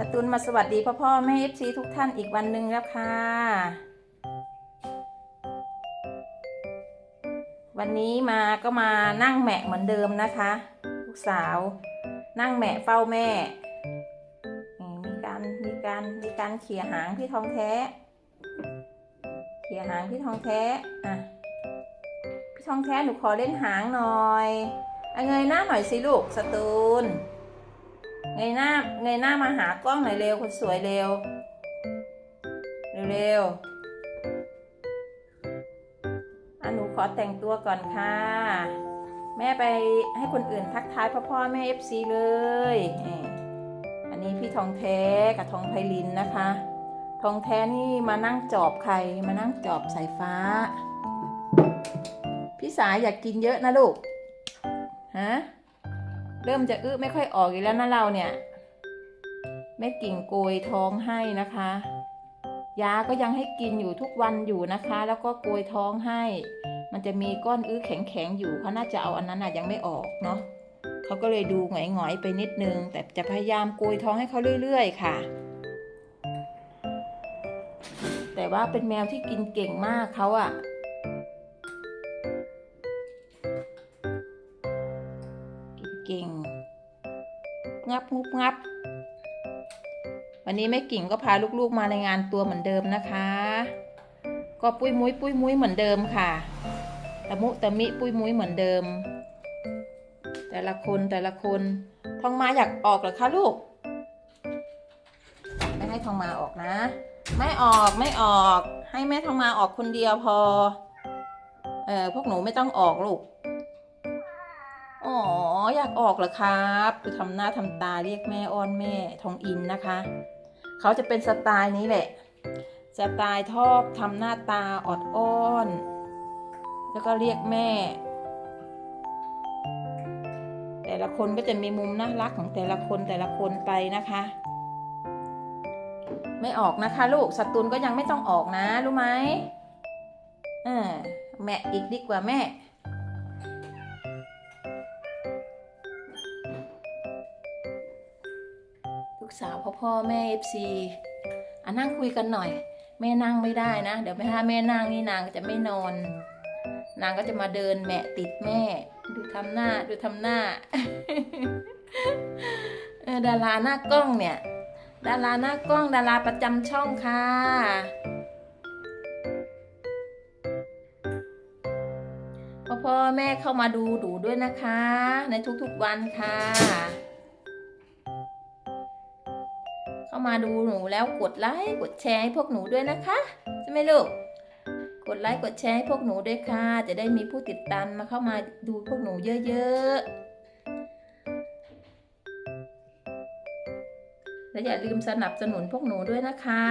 สตุลมาสวัสดีพ่อพ่อแม่เอฟซีทุกท่านอีกวันหนึ่งแล้วค่ะ วันนี้มาก็มานั่งแหมะเหมือนเดิมนะคะ ลูกสาว นั่งแมะเฝ้าแม่ มีการมีการมีการเขี่ยหางพี่ทองแท้ เขี่ยหางพี่ทองแท้อะพี่ทองแท้หนูขอเล่นหางหน่อยอเงยหน้าหน่อยสิลูกสตูล เงยหน้าเงยหน้ามาหากล้องหน่อยเร็วคนสวยเร็ว เร็วๆอะหนูขอแต่งตัวก่อนค่ะ แม่ไปให้คนอื่นทักทายพ่อพ่อแม่เอฟซีเลย อันนี้พี่ทองแท้กับทองไพลินนะคะ ทองแท้นี่มานั่งจอบใครมานั่งจอบสายฟ้า พี่สายอยากกินเยอะนะลูก ฮะ เริ่มจะอื้อไม่ค่อยออกอีกแล้วนะเราเนี่ย แม่กิ่งโกยท้องให้นะคะ ยาก็ยังให้กินอยู่ทุกวันอยู่นะคะ แล้วก็โกยท้องให้ มันจะมีก้อนอื้อแข็งๆอยู่เขาน่าจะเอาอันนั้นอะยังไม่ออกเนาะเขาก็เลยดูหงอยๆไปนิดนึง แต่จะพยายามโกยท้องให้เขาเรื่อยๆ ค่ะ แต่ว่าเป็นแมวที่กินเก่งมากเขาอะ งับงุบงับ วันนี้แม่กิ่งก็พาลูกๆมาในงานตัวเหมือนเดิมนะคะ ก็ปุ้ยมุ้ยปุ้ยมุ้ยเหมือนเดิมค่ะตะมุตะมิปุ้ยมุ้ยเหมือนเดิม แต่ละคนแต่ละคนทองมาอยากออกหรอคะลูกไม่ให้ทองมาออกนะ ไม่ออกไม่ออก ให้แม่ทองมาออกคนเดียวพอเออพวกหนูไม่ต้องออกลูก ออยากออกเหรอครับดูทำหน้าทำตาเรียกแม่อ้อนแม่ทองอินนะคะ เขาจะเป็นสไตล์นี้แหละ สไตล์ทอบทำหน้าตาออดอ้อน แล้วก็เรียกแม่ แต่ละคนก็จะมีมุมน่ารักของแต่ละคนแต่ละคนไปนะคะ ไม่ออกนะคะ ลูกสตูนก็ยังไม่ต้องออกนะรู้ไหมเออแม่อีกดีกว่าแม่ พ่อแม่เอฟซีอะนั่งคุยกันหน่อย แม่นั่งไม่ได้นะ เดี๋ยวถ้าแม่นั่งนี่นางก็จะไม่นอน นางก็จะมาเดินแมะติดแม่ ดูทำหน้าดูทำหน้าดาราหน้ากล้องเนี่ย ดาราหน้ากล้องดาราประจำช่องค่ะพ่อพ่อแม่เข้ามาดูดูด้วยนะคะ ในทุกๆวันค่ะามาดูหนูแล้วกดไลค์กดแชร์ให้พวกหนูด้วยนะคะใช่ไหมลูกกดไลค์กดแชร์ให้พวกหนูด้วยค่ะ จะได้มีผู้ติดตามมาเข้ามาดูพวกหนูเยอะๆ และอย่าลืมสนับสนุนพวกหนูด้วยนะคะ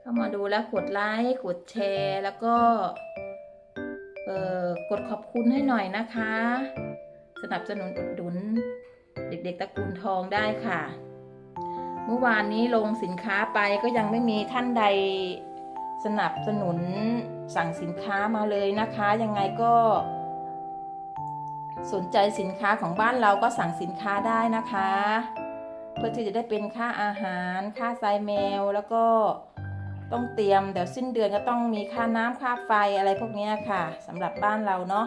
เข้ามาดูแล้วกดไลค์กดแชร์แล้วก็กดขอบคุณให้หน่อยนะคะ สนับสนุนอุดหนุน เด็กๆตระกูลทองได้ค่ะ เมื่อวานนี้ลงสินค้าไปก็ยังไม่มีท่านใดสนับสนุนสั่งสินค้ามาเลยนะคะ ยังไงก็ สนใจสินค้าของบ้านเราก็สั่งสินค้าได้นะคะ เพื่อที่จะได้เป็นค่าอาหาร ค่าทรายแมว แล้วก็ต้องเตรียมเดี๋ยวสิ้นเดือนก็ต้องมีค่าน้ำค่าไฟอะไรพวกนี้ค่ะสำหรับบ้านเราเนาะ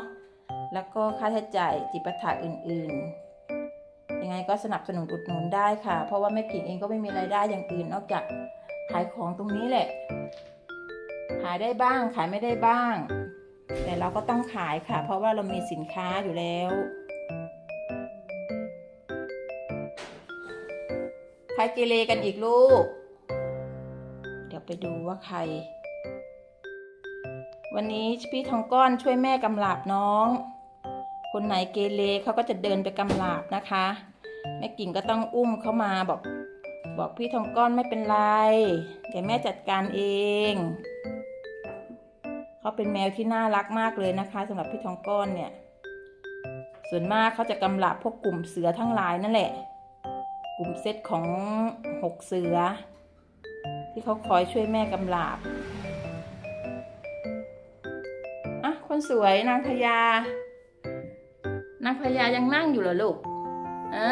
แล้วก็ค่าใช้จ่ายจิปาถะอื่น ๆ ยังไงก็สนับสนุนอุดหนุนได้ค่ะ เพราะว่าแม่กิ่งเองก็ไม่มีรายได้อย่างอื่น นอกจากขายของตรงนี้แหละ ขายได้บ้างขายไม่ได้บ้าง แต่เราก็ต้องขายค่ะ เพราะว่าเรามีสินค้าอยู่แล้วใครเกเรกันอีกลูก เดี๋ยวไปดูว่าใคร วันนี้พี่ทองก้อนช่วยแม่กำลาบน้องคนไหนเกเรเขาก็จะเดินไปกำลาบนะคะ แม่กิ่งก็ต้องอุ้มเขามาบอก บอกพี่ทองก้อนไม่เป็นไร เดี๋ยวแม่จัดการเอง เขาเป็นแมวที่น่ารักมากเลยนะคะสำหรับพี่ทองก้อนเนี่ย ส่วนมากเขาจะกำลาบพวกกลุ่มเสือทั้งหลายนั่นแหละ กลุ่มเซตของหกเสือ ที่เขาคอยช่วยแม่กำลาบอะคนสวยนางพญานางพญายังนั่งอยู่เหรอลูกอะ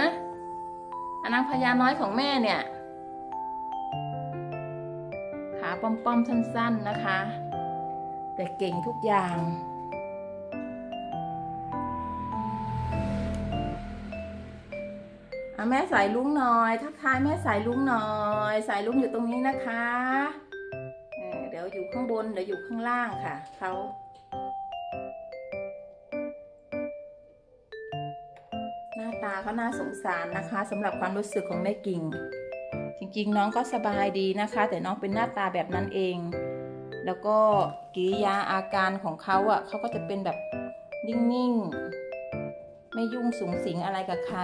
นนางพญาน้อยของแม่เนี่ย ขาป้อมๆสั้น ๆนะคะ แต่เก่งทุกอย่าง แม่สายลุงหน่อย ทักทายแม่สายลุงหน่อย สายลุงอยู่ตรงนี้นะคะ เดี๋ยวอยู่ข้างบน เดี๋ยวอยู่ข้างล่างค่ะเขา หน้าตาเขาน่าสงสารนะคะสำหรับความรู้สึกของแม่กิ่ง จริงๆ น้องก็สบายดีนะคะ แต่น้องเป็นหน้าตาแบบนั้นเอง แล้วก็กิริยาอาการของเขาอะเขาก็จะเป็นแบบนิ่งๆ ไม่ยุ่งสูงสิงอะไรกับใคร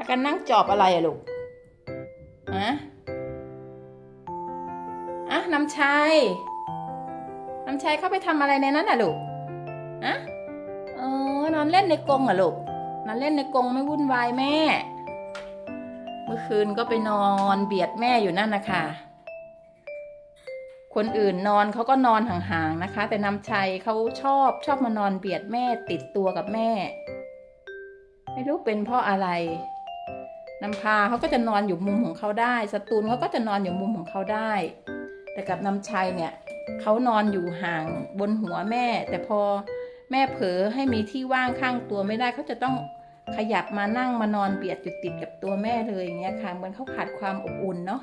ากันนั่งจอบอะไรอะลูกอะอะน้ำชัยน้ำชัยเข้าไปทำอะไรในนั้นอะลูกอะเออนอนเล่นในกรงอะลูกนอนเล่นในกรงไม่วุ่นวายแม่ เมื่อคืนก็ไปนอนเบียดแม่อยู่นั่นนะคะคนอื่นนอนเขาก็นอนห่างๆนะคะ แต่น้ำชัยเขาชอบชอบมานอนเบียดแม่ติดตัวกับแม่ ไม่รู้เป็นเพราะอะไร นำพาเขาก็จะนอนอยู่มุมของเขาได้สตูลเขาก็จะนอนอยู่มุมของเขาได้ แต่กับนำชัยเนี่ยเขานอนอยู่ห่างบนหัวแม่ แต่พอแม่เผลอให้มีที่ว่างข้างตัวไม่ได้เขาจะต้องขยับมานั่งมานอนเบียดอยู่ติดกับตัวแม่เลยอย่างเงี้ยค่ะเหมือนเขาขาดความอบอุ่นเนาะ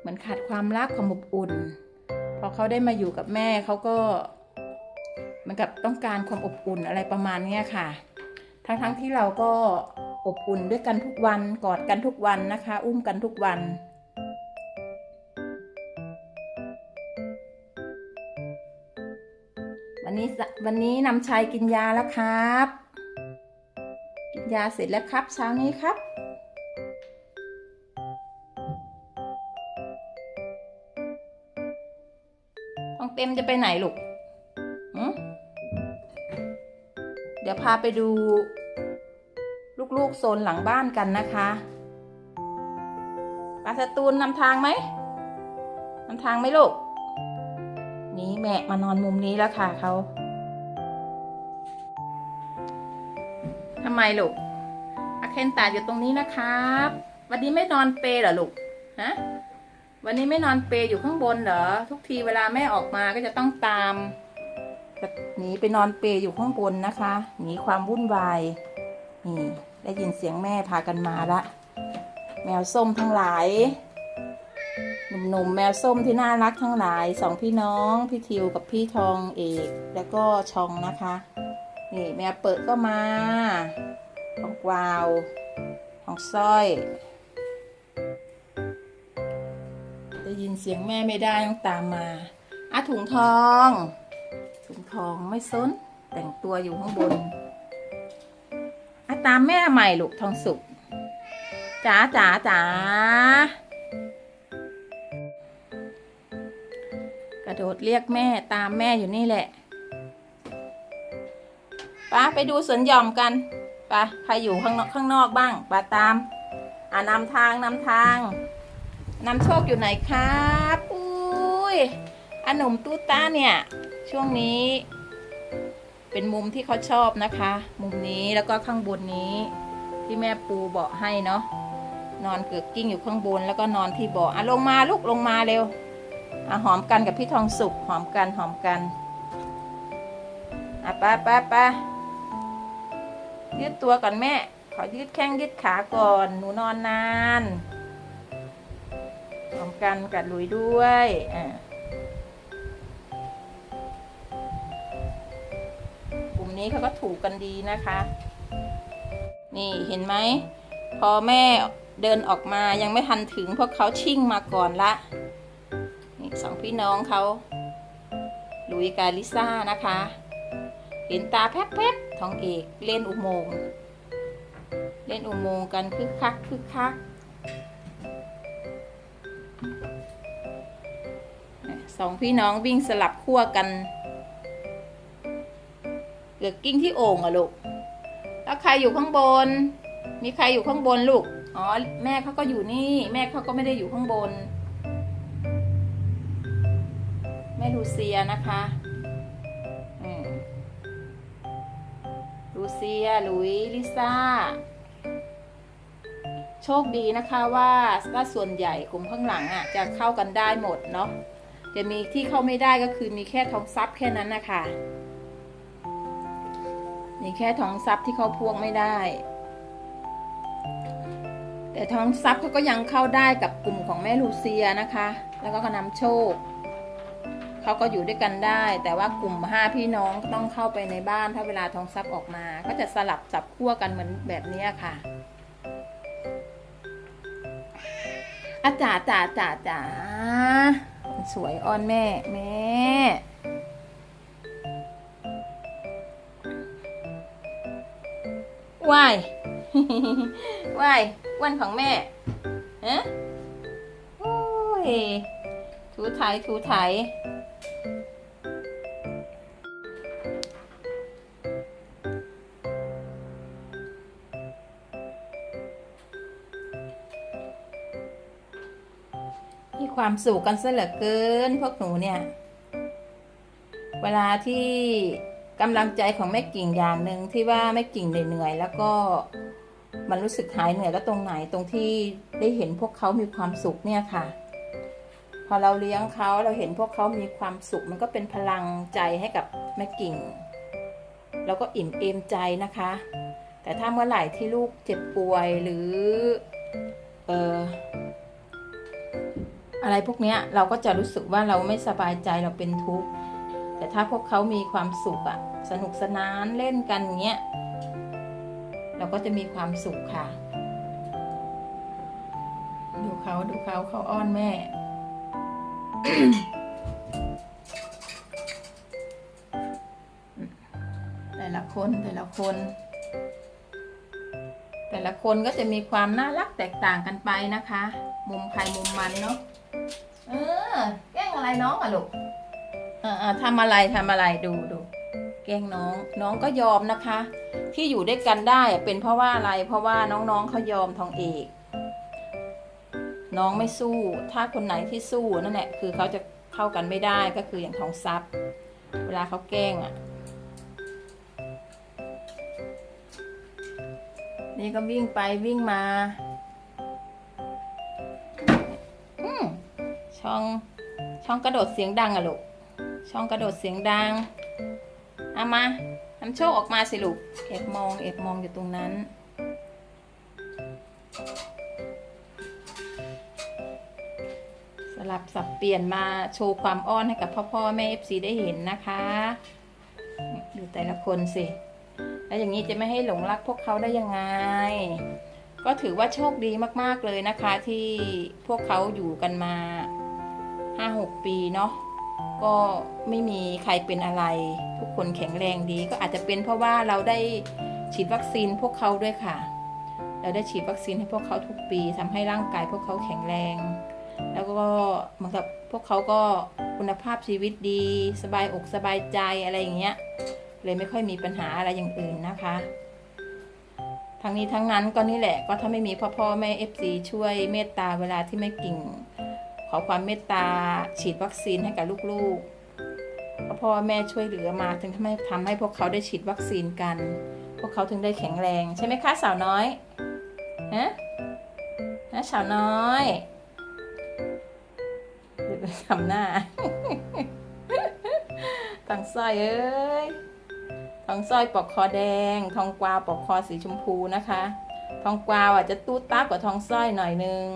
เหมือนขาดความรักความอบอุ่น พอเขาได้มาอยู่กับแม่เขาก็เหมือนกับต้องการความอบอุ่นอะไรประมาณเนี้ยค่ะ ทั้งๆทที่เราก็ อบอุ่นด้วยกันทุกวันกอดกันทุกวันนะคะ อุ้มกันทุกวัน วันนี้วันนี้นำชัยกินยาแล้วครับ กินยาเสร็จแล้วครับเช้านี้ครับทองเต็มจะไปไหนลูกเดี๋ยวพาไปดู ลูกๆโซนหลังบ้านกันนะคะปลาสตูนนำทางไหมนำทางไหมลูก นี่แม่มานอนมุมนี้แล้วค่ะเขาทำไมลูกอาเคนตาอยู่ตรงนี้นะครับ วันนี้ไม่นอนเปย์เหรอลูกฮะวันนี้ไม่นอนเปย์อยู่ข้างบนเหรอ ทุกทีเวลาแม่ออกมาก็จะต้องตามหนีไปนอนเปอยู่ข้างบนนะคะ หนีความวุ่นวายนี่ ได้ยินเสียงแม่พากันมาละ แมวส้มทั้งหลาย หนุ่มๆแมวส้มที่น่ารักทั้งหลายสองพี่น้องพี่ทิวกับพี่ทองเอกแล้วก็ชองนะคะนี่แมวเปิดก็มาของกวาวของสร้อย ได้ยินเสียงแม่ไม่ได้ต้องตามมาอะถุงทองถุงทองไม่ซนแต่งตัวอยู่ข้างบน ตามแม่ใหม่ลูกทองสุกจ๋าจ๋าจ๋ากระโดดเรียกแม่ตามแม่อยู่นี่แหละป้าไปดูสวนหย่อมกันไปใครอยู่ข้างนอกข้างนอกบ้างป้าตาม อ่านำทางนำทางนำโชคอยู่ไหนครับอุ้ยอหนุ่มตู้ต้าเนี่ย ช่วงนี้ เป็นมุมที่เขาชอบนะคะ มุมนี้แล้วก็ข้างบนนี้ที่แม่ปูเบาะให้เนาะนอนเกือกกิ้งอยู่ข้างบนแล้วก็นอนที่เบาะอะลงมาลูกลงมาเร็วอะหอมกันกับพี่ทองสุกหอมกันหอมกันอะไปไปไปยืดตัวก่อนแม่ ขอยืดแข้งยืดขาก่อน หนูนอนนานหอมกันกัดลุยด้วยอะ นี้เขาก็ถูกกันดีนะคะ นี่เห็นไหม พอแม่เดินออกมายังไม่ทันถึงพวกเขาชิ่งมาก่อนละนี่สองพี่น้องเขาลุยกาลิซ่านะคะ เห็นตาแป๊บๆทองเอกเล่นอุโมงค์เล่นอุโมงค์กันคึกคักคึกคักสองพี่น้องวิ่งสลับขั้วกัน เกือกกิ้งที่โอ่งอะลูก แล้วใครอยู่ข้างบน มีใครอยู่ข้างบนลูก อ๋อ แม่เขาก็อยู่นี่ แม่เขาก็ไม่ได้อยู่ข้างบน แม่ลูเซียนะคะลูเซีย ลุย ลิซ่า โชคดีนะคะว่าถ้าส่วนใหญ่กลุ่มข้างหลังอะจะเข้ากันได้หมดเนาะ จะมีที่เข้าไม่ได้ก็คือมีแค่ทองซับแค่นั้นนะคะ มีแค่ท้องซับที่เขาพวงไม่ได้ แต่ท้องซับเขาก็ยังเข้าได้กับกลุ่มของแม่ลูเซียนะคะ แล้วก็นำโชคเขาก็อยู่ด้วยกันได้ แต่ว่ากลุ่มห้าพี่น้องต้องเข้าไปในบ้านถ้าเวลาทองซับออกมา ก็จะสลับจับคั่วกันเหมือนแบบนี้ค่ะอาจ๋าจ๋าจ๋าจ๋าสวยอ่อนแม่ แม่ วายวายวันของแม่ฮะโอ้ยถูไถถูไถมีความสุขกันซะเหลือเกินพวกหนูเนี่ย เวลาที่ กำลังใจของแม่กิ่งอย่างหนึ่งที่ว่าแม่กิ่งเหนื่อยๆแล้วก็มันรู้สึกหายเหนื่อยแล้วตรงไหนตรงที่ได้เห็นพวกเขามีความสุขเนี่ยค่ะ พอเราเลี้ยงเขาเราเห็นพวกเขามีความสุข มันก็เป็นพลังใจให้กับแม่กิ่ง แล้วก็อิ่มเอมใจนะคะ แต่ถ้าเมื่อไหร่ที่ลูกเจ็บป่วยหรือเอออะไรพวกเนี้ยเราก็จะรู้สึกว่าเราไม่สบายใจเราเป็นทุกข์ แต่ถ้าพวกเขามีความสุขอะสนุกสนานเล่นกันเงี้ยเราก็จะมีความสุขค่ะ ดูเขาดูเขาเขาอ้อนแม่แต่ละคนแต่ละคน แต่ละคนก็จะมีความน่ารักแตกต่างกันไปนะคะ มุมใครมุมมันเนาะเออแกล้งอะไรน้องอะลูก อ่าทำอะไรทำอะไรดูดูแกล้งน้องน้องก็ยอมนะคะ ที่อยู่ด้วยกันได้เป็นเพราะว่าอะไร เพราะว่าน้องๆเขายอมทองเอก น้องไม่สู้ ถ้าคนไหนที่สู้นั่นแหละคือเขาจะเข้ากันไม่ได้ก็คืออย่างทองซับเวลาเขาแกล้งอะ่ะ นี่ก็วิ่งไปวิ่งมาอืมช่องช่องกระโดดเสียงดังอะลูก ช่องกระโดดเสียงดังเอามาทำโชคออกมาสิลูกเอบมองเอบมองอยู่ตรงนั้นสลับสับเปลี่ยนมาโชว์ความอ้อนให้กับพ่อพ่อแม่เอฟซีได้เห็นนะคะดูแต่ละคนสิ แล้วอย่างนี้จะไม่ให้หลงรักพวกเขาได้ยังไง ก็ถือว่าโชคดีมากๆเลยนะคะที่พวกเขาอยู่กันมา5-6ปีเนาะ ก็ไม่มีใครเป็นอะไร ทุกคนแข็งแรงดี ก็อาจจะเป็นเพราะว่าเราได้ฉีดวัคซีนพวกเขาด้วยค่ะ เราได้ฉีดวัคซีนให้พวกเขาทุกปีทำให้ร่างกายพวกเขาแข็งแรง แล้วก็เหมือนกับพวกเขาก็คุณภาพชีวิตดี สบายอกสบายใจอะไรอย่างเงี้ย เลยไม่ค่อยมีปัญหาอะไรอย่างอื่นนะคะทั้งนี้ทั้งนั้นก็นี่แหละก็ถ้าไม่มีพ่อพ่อแม่เอฟซีช่วยเมตตาเวลาที่แม่กิ่ง ขอความเมตตา ฉีดวัคซีนให้กับลูกๆพ่อพ่อแม่ช่วยเหลือมาถึงทำให้ทำให้พวกเขาได้ฉีดวัคซีนกัน พวกเขาถึงได้แข็งแรงใช่ไหมคะสาวน้อยฮะฮะสาวน้อยทำหน้าทางสร้อยเอ้ยทองสร้อยปลอกคอแดง ทองกวาวปลอกคอสีชมพูนะคะ ทองกวาวอะจะตู้ตากกว่าทองสร้อยหน่อยนึง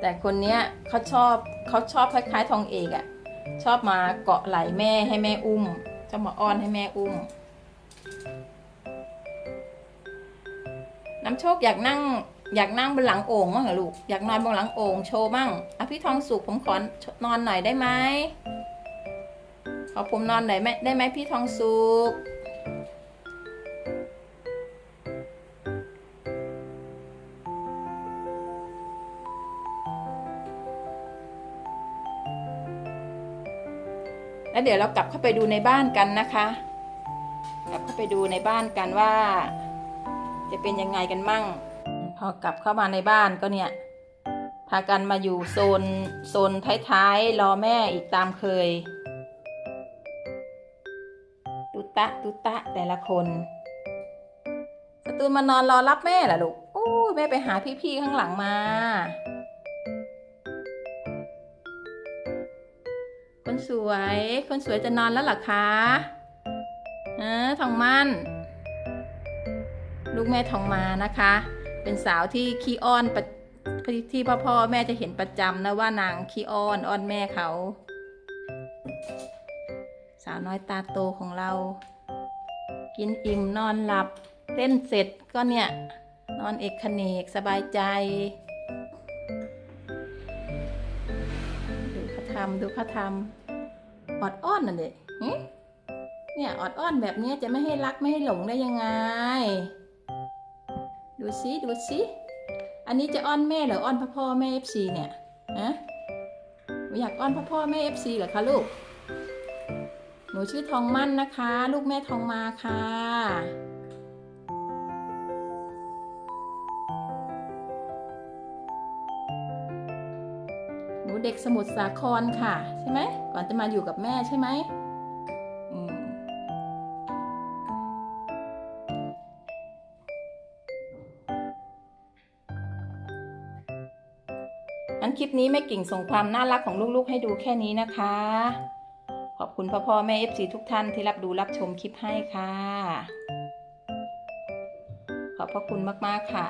แต่คนเนี้ยเขาชอบเขาชอบคล้ายๆทองเอกอะ่ะชอบมาเกาะไหล่แม่ให้แม่อุ้มชอบมาอ้อนให้แม่อุ้ม น้ำโชคอยากนั่ง อยากนั่งบนหลังโอ่งมั้งเหรอลูกอยากนอนบนหลังโอ่งโชว์มั่งอะพี่ทองสุกผมขอนอนหน่อยได้ไหมขอผมนอนหน่อยไหมได้ไหมพี่ทองสุก แล้วเดี๋ยวเรากลับเข้าไปดูในบ้านกันนะคะ กลับเข้าไปดูในบ้านกันว่า จะเป็นยังไงกันมั่ง พอกลับเข้ามาในบ้านก็เนี่ยพากันมาอยู่โซนโซนท้ายๆรอแม่อีกตามเคย ตุตะตุตะแต่ละคนการ์ตูนมานอนรอรับแม่เหรอลูกโอ้ยแม่ไปหาพี่ๆข้างหลังมา สวย คนสวยจะนอนแล้วเหรอคะเออทองมัน ลูกแม่ทองมานะคะ เป็นสาวที่ขี้อ้อนประที่พ่อพ่อแม่จะเห็นประจำนะว่านางขี้อ้อนอ้อนแม่เขา สาวน้อยตาโตของเรา กินอิ่มนอนหลับเล่นเสร็จก็เนี่ย นอนเอกขเนกสบายใจดูเขาทำดูเขาทำ ออดอ้อนน่ะเด็กเนี่ยออดอ้อนแบบนี้จะไม่ให้รักไม่ให้หลงได้ยังไง ดูสิดูสิอันนี้จะอ้อนแม่หรืออ้อนพ่อพ่อแม่เอฟซีเนี่ยฮะหนูอยากอ้อนพ่อพ่อแม่เอฟซีเหรอคะลูก หนูชื่อทองมั่นนะคะ ลูกแม่ทองมาค่ะหนูเด็กสมุทรสาครค่ะ ใช่ไหม ก่อนจะมาอยู่กับแม่ใช่ไหมงั้นคลิปนี้แม่กิ่งส่งความน่ารักของลูกๆ ให้ดูแค่นี้นะคะ ขอบคุณพ่อพ่อแม่เอฟซีทุกท่านที่รับดูรับชมคลิปให้ค่ะ ขอบพระคุณมากๆค่ะ